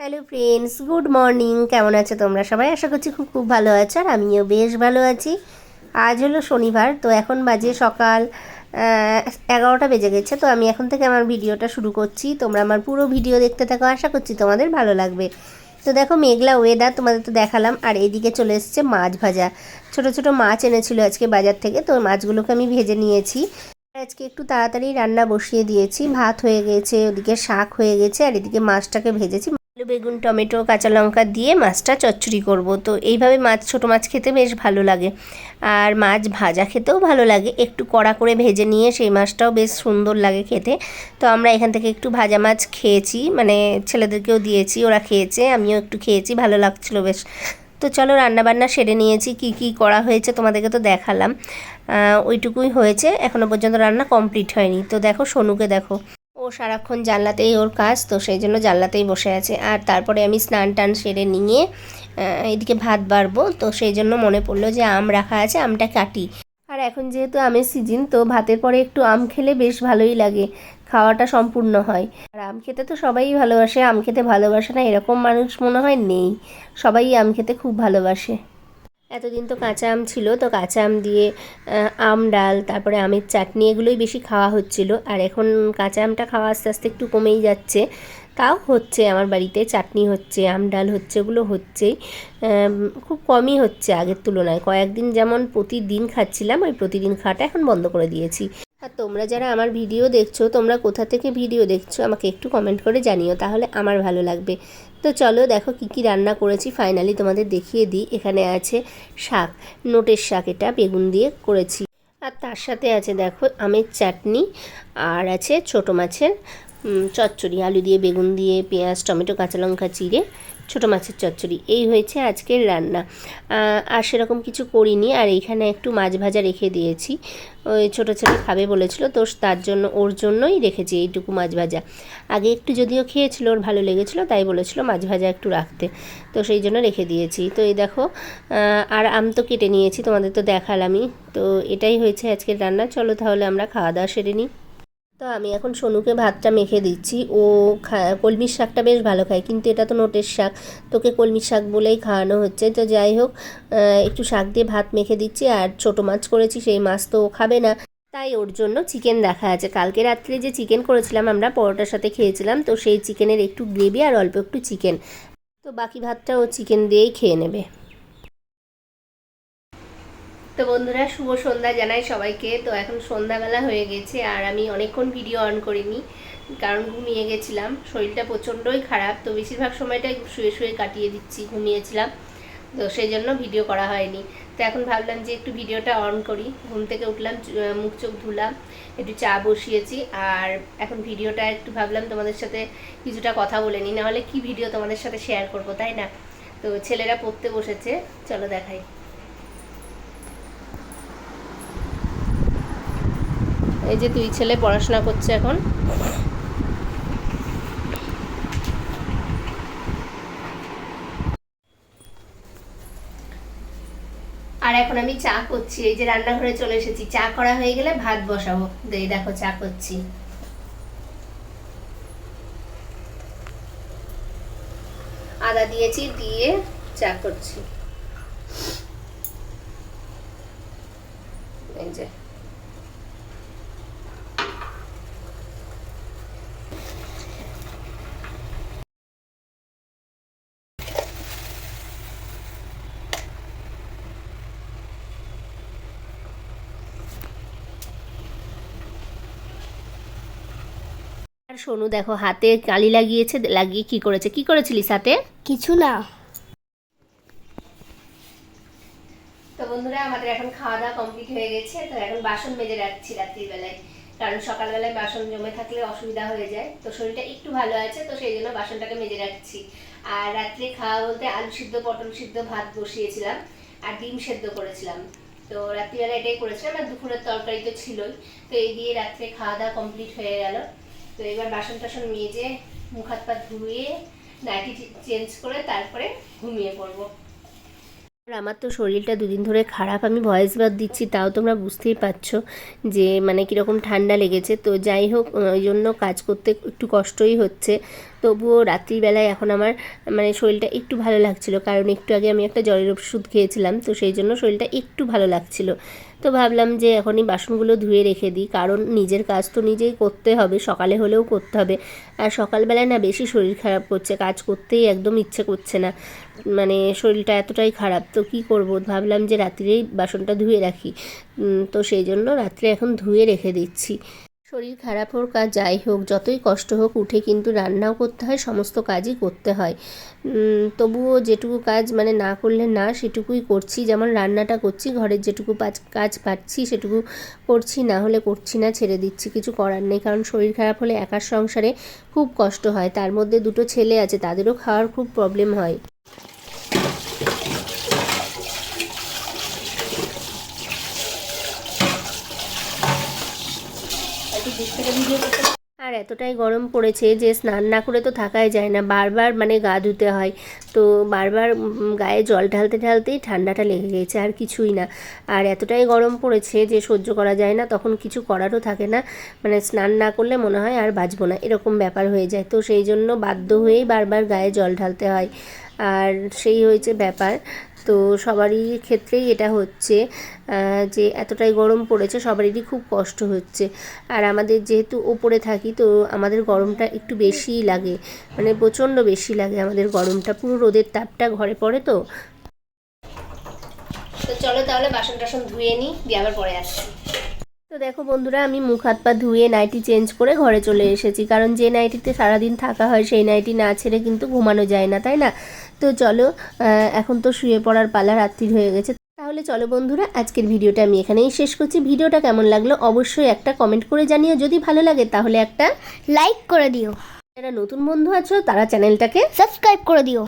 Hello friends good morning কেমন আছো তোমরা? সবাই আশা করছি খুব খুব ভালো আছো আর আমিও বেশ ভালো আছি। আজ হলো শনিবার, তো এখন বাজে সকাল এগারোটা বেজে গেছে, তো আমি এখন থেকে আমার ভিডিওটা শুরু করছি। তোমরা আমার পুরো ভিডিও দেখতে থাকো, আশা করছি তোমাদের ভালো লাগবে। তো দেখো, মেঘলা ওয়েদার তোমাদের তো দেখালাম, আর এদিকে চলে এসেছে মাছ ভাজা। ছোট ছোট মাছ এনেছিল আজকে বাজার থেকে, তো মাছগুলোকে আমি ভেজে নিয়েছি। আজকে একটু তাড়াতাড়ি রান্না বসিয়ে দিয়েছি। ভাত হয়ে গেছে, ওদিকে শাক হয়ে গেছে, আর এদিকে মাছটাকে ভেজেছি। আলু বেগুন, টমেটো, কাঁচা লঙ্কা দিয়ে মাছটা চচ্চড়ি করব। তো এইভাবে মাছ, ছোটো মাছ খেতে বেশ ভালো লাগে। আর মাছ ভাজা খেতেও ভালো লাগে। একটু কড়া করে ভেজে নিয়ে সেই মাছটাও বেশ সুন্দর লাগে খেতে। তো আমরা এখান থেকে একটু ভাজা মাছ খেয়েছি। মানে ছেলেদেরকেও দিয়েছি, ওরা খেয়েছে, আমিও একটু খেয়েছি, ভালো লাগছিল বেশ। তো চলো রান্নাবান্না সেরে নিয়েছি, কি কি করা হয়েছে তোমাদেরকে তো দেখালাম। ওইটুকুই হয়েছে। এখনও পর্যন্ত রান্না কমপ্লিট হয়নি। তো দেখো, সোনুকে দেখো। ও সারাক্ষণ জানলাতেই ওর কাজ, তো সেই জন্য জানলাতেই বসে আছে। আর তারপরে আমি স্নান টান সেরে নিয়ে এদিকে ভাত বাড়বো, তো সেই জন্য মনে পড়ল যে আম রাখা আছে, আমটা কাটি। আর এখন যেহেতু আমের সিজন তো ভাতের পরে একটু আম খেলে বেশ ভালোই লাগে, খাওয়াটা সম্পূর্ণ হয়। আর আম খেতে তো সবাই ভালোবাসে, আম খেতে ভালোবাসে না, এরকম মানুষ মনে হয় নেই। সবাই আম খেতে খুব ভালোবাসে। এতদিন তো কাঁচা আম ছিল, তো কাঁচা আম দিয়ে আম ডাল, তারপরে আমের চাটনি এগুলোই বেশি খাওয়া হচ্ছিল। আর এখন কাঁচা আমটা খাওয়া আস্তে আস্তে একটু কমেই যাচ্ছে। তাও হচ্ছে, আমার বাড়িতে চাটনি হচ্ছে, আম ডাল হচ্ছে ওগুলো হচ্ছেই। খুব কমই হচ্ছে আগের তুলনায়। কয়েকদিন যেমন প্রতিদিন খাচ্ছিলাম, ওই প্রতিদিন খাওয়াটা এখন বন্ধ করে দিয়েছি। আর তোমরা যারা আমার ভিডিও দেখছ, তোমরা কোথা থেকে ভিডিও দেখছ, আমাকে একটু কমেন্ট করে জানিও, তাহলে আমার ভালো লাগবে। তো চলো দেখো কি কি রান্না করেছি ফাইনালি তোমাদের দেখিয়ে দিই। এখানে আছে শাক, নোটের শাক এটা বেগুন দিয়ে করেছি। আর তার সাথে আছে দেখো আমের চাটনি, আর আছে ছোটো মাছের চচ্চড়ি, আলু দিয়ে, বেগুন দিয়ে, পেঁয়াজ, টমেটো, কাঁচা লঙ্কা, চিড়ে, ছোটো মাছের চচ্চড়ি, এই হয়েছে আজকের রান্না। আর সেরকম কিছু করিনি, আর এইখানে একটু মাছ ভাজা রেখে দিয়েছি। ওই ছোটো ছেলে খাবে বলেছিল, তো তার জন্য, ওর জন্যই রেখেছি এইটুকু মাছ ভাজা। আগে একটু যদিও খেয়েছিল, ওর ভালো লেগেছিলো, তাই বলেছিল মাছ ভাজা একটু রাখতে। তো সেই জন্য রেখে দিয়েছি। তো এই দেখো আর আম তো কেটে নিয়েছি, তোমাদের তো দেখালামই। তো এটাই হয়েছে আজকের রান্না, চলো তাহলে আমরা খাওয়া দাওয়া সেরে নিই। তো আমি এখন সোনুকে ভাতটা মেখে দিচ্ছি। ও কলমির শাকটা বেশ ভালো খায়, কিন্তু এটা তো নোটের শাক। তোকে কলমির শাক বলেই খাওয়ানো হচ্ছে। তো যাই হোক একটু শাক দিয়ে ভাত মেখে দিচ্ছি। আর ছোটো মাছ করেছি, সেই মাছ তো ও খাবে না। তাই ওর জন্য চিকেন রাখা আছে। কালকে রাত্রে যে চিকেন করেছিলাম আমরা, পরোটার সাথে খেয়েছিলাম। তো সেই চিকেনের একটু গ্রেভি আর অল্প একটু চিকেন। তো বাকি ভাতটা ও চিকেন দিয়েই খেয়ে নেবে। তো বন্ধুরা, শুভ সন্ধ্যা জানাই সবাইকে। তো এখন সন্ধ্যাবেলা হয়ে গেছে আর আমি অনেকক্ষণ ভিডিও অন করিনি, কারণ ঘুমিয়ে গেছিলাম। শরীরটা প্রচণ্ডই খারাপ, তো বেশিরভাগ সময়টাই শুয়ে শুয়ে কাটিয়ে দিচ্ছি, ঘুমিয়েছিলাম। তো সেই জন্য ভিডিও করা হয়নি। তো এখন ভাবলাম যে একটু ভিডিওটা অন করি। ঘুম থেকে উঠলাম মুখ চোখ ধুলাম, একটু চা বসিয়েছি। আর এখন ভিডিওটা একটু ভাবলাম তোমাদের সাথে কিছুটা কথা বলে নিই। নাহলে কি ভিডিও তোমাদের সাথে শেয়ার করব, তাই না? তো ছেলেরা পড়তে বসেছে, চলো দেখাই। এই যে দুই ছেলে পড়াশোনা করছে এখন। আর এখন আমি চা করছি, এই যে রান্নাঘরে চলে এসেছি। চা করা হয়ে গেলে ভাত বসাবো। এই দেখো চা করছি। আদা দিয়েছি, দিয়ে চা করছি এই যে আর সোনু দেখো হাতে কালি লাগিয়েছে লাগিয়ে কি করেছে? কি করেছিলিস হাতে কিছু না। তো বন্ধুরা আমাদের এখন খাওয়া দাওয়া কমপ্লিট হয়ে গেছে। তো এখন বাসন মেজে রাখছি রাত্রির বেলায় কারণ সকালবেলায় বাসন জমে থাকলে অসুবিধা হয়ে যায়। তো শরীরটা একটু ভালো আছে তো সেই জন্য বাসনটাকে মেজে রাখছি। আর রাত্রে খাওয়া বলতে আলু সিদ্ধ পটল সিদ্ধ ভাত বসিয়েছিলাম। আর ডিম সেদ্ধ করেছিলাম। তো রাত্রিবেলা এটাই করেছিলাম। আর দুপুরের তরকারি তো ছিলই। তো এই দিয়ে রাত্রে খাওয়া দাওয়া কমপ্লিট হয়ে গেল। তো এবার বাসন টাসন মেজে মুখ হাত পা ধুয়ে নাইটি চেঞ্জ করে তারপরে ঘুমিয়ে পড়ব। আমার তো শরীরটা দুদিন ধরে খারাপ, আমি ভয়েস বার দিচ্ছি, তাও তোমরা বুঝতেই পারছ যে মানে কীরকম ঠান্ডা লেগেছে। তো যাই হোক ওই জন্য কাজ করতে একটু কষ্টই হচ্ছে। তবুও রাত্রিবেলায় এখন আমার মানে শরীরটা একটু ভালো লাগছিল, কারণ একটু আগে আমি একটা জ্বরের ওষুধ খেয়েছিলাম, তো সেই জন্য শরীরটা একটু ভালো লাগছিল। তো ভাবলাম যে এখনই বাসনগুলো ধুয়ে রেখে দিই, কারণ নিজের কাজ তো নিজেই করতে হবে, সকালে হলেও করতে হবে। আর সকালবেলায় না বেশি শরীর খারাপ করছে, কাজ করতেই একদম ইচ্ছে করছে না। মানে শরীরটা এতটাই খারাপ, তো কি করব? ভাবলাম যে রাত্রেই বাসনটা ধুয়ে রাখি। তো সেই জন্য রাত্রে এখন ধুয়ে রেখে দিচ্ছি। শরীর খারাপ হোক আর যাই হোক, যতই কষ্ট হোক, উঠে কিন্তু রান্নাও করতে হয়, সমস্ত কাজই করতে হয়। তবুও যেটুকু কাজ মানে না করলে না, সেটুকুই করছি। যেমন রান্নাটা করছি, ঘরের যেটুকু কাজ পাচ্ছি, সেটুকু করছি, না হলে করছি না, ছেড়ে দিচ্ছি, কিছু করার নেই। কারণ শরীর খারাপ হলে একার সংসারে খুব কষ্ট হয়। তার মধ্যে দুটো ছেলে আছে, তাদেরও খাওয়ার খুব প্রবলেম হয়। আর এতটাই গরম পড়েছে যে স্নান না করে তো থাকাই যায় না। বারবার মানে গা ধুতে হয়। তো বারবার গায়ে জল ঢালতে ঢালতেই ঠান্ডাটা লেগে গেছে, আর কিছুই না। আর এতটাই গরম পড়েছে যে সহ্য করা যায় না, তখন কিছু করারও থাকে না। মানে স্নান না করলে মনে হয় আর বাঁচবো না, এরকম ব্যাপার হয়ে যায়। তো সেই জন্য বাধ্য হয়েই বারবার গায়ে জল ঢালতে হয়। আর সেই হয়েছে ব্যাপার। তো সবারই ক্ষেত্রেই এটা হচ্ছে যে এতটাই গরম পড়েছে সবারই খুব কষ্ট হচ্ছে। আর আমাদের যেহেতু ওপরে থাকি তো আমাদের গরমটা একটু বেশিই লাগে মানে প্রচণ্ড বেশি লাগে আমাদের গরমটা, পুরো রোদের তাপটা ঘরে পড়ে তো। তো চলো তাহলে বাসন টাসন ধুয়ে নিই পরে তো দেখো বন্ধুরা, আমি মুখ হাত পা ধুয়ে নাইটি চেঞ্জ করে ঘরে চলে এসেছি, কারণ যে নাইটিতে সারাদিন থাকা হয় সেই নাইটি না ছেড়ে কিন্তু ঘুমানো যায় না, তাই না? তো চলো এখন তো শুয়ে পড়ার পালা রাত্রির হয়ে গেছে। তাহলে চলো বন্ধুরা, আজকের ভিডিওটা আমি এখানেই শেষ করছি। ভিডিওটা কেমন লাগল অবশ্যই একটা কমেন্ট করে জানিও। যদি ভালো লাগে, তাহলে একটা লাইক করে দিও। যারা নতুন বন্ধু আছো, তারা চ্যানেলটাকে সাবস্ক্রাইব করে দিও।